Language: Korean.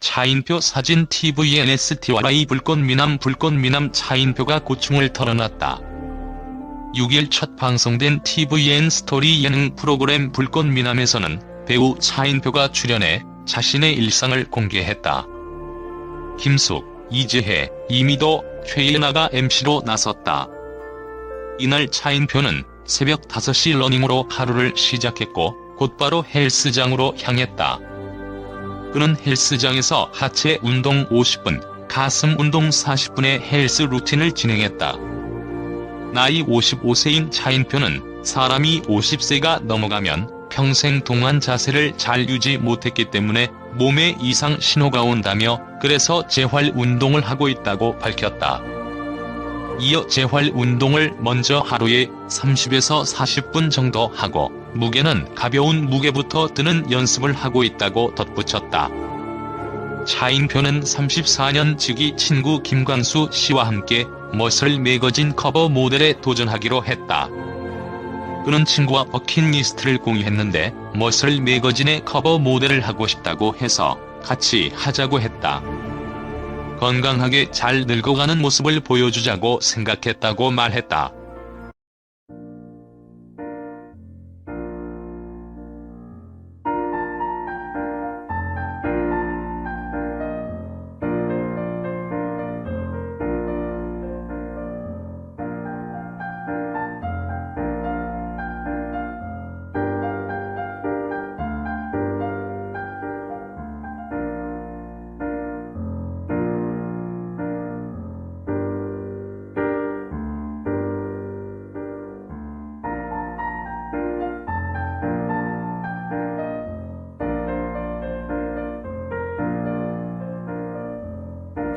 차인표 사진 TVNSTY 불꽃 미남 불꽃 미남 차인표가 고충을 털어놨다. 6일 첫 방송된 TVN 스토리 예능 프로그램 불꽃 미남에서는 배우 차인표가 출연해 자신의 일상을 공개했다. 김숙, 이재혜, 이미도, 최예나가 MC로 나섰다. 이날 차인표는 새벽 5시 러닝으로 하루를 시작했고 곧바로 헬스장으로 향했다. 그는 헬스장에서 하체 운동 50분, 가슴 운동 40분의 헬스 루틴을 진행했다. 나이 55세인 차인표는 사람이 50세가 넘어가면 평생 동안 자세를 잘 유지 못했기 때문에 몸에 이상 신호가 온다며 그래서 재활 운동을 하고 있다고 밝혔다. 이어 재활 운동을 먼저 하루에 30에서 40분 정도 하고 무게는 가벼운 무게부터 드는 연습을 하고 있다고 덧붙였다. 차인표는 34년 지기 친구 김광수 씨와 함께 머슬 매거진 커버 모델에 도전하기로 했다. 그는 친구와 버킷리스트를 공유했는데 머슬 매거진의 커버 모델을 하고 싶다고 해서 같이 하자고 했다. 건강하게 잘 늙어가는 모습을 보여주자고 생각했다고 말했다.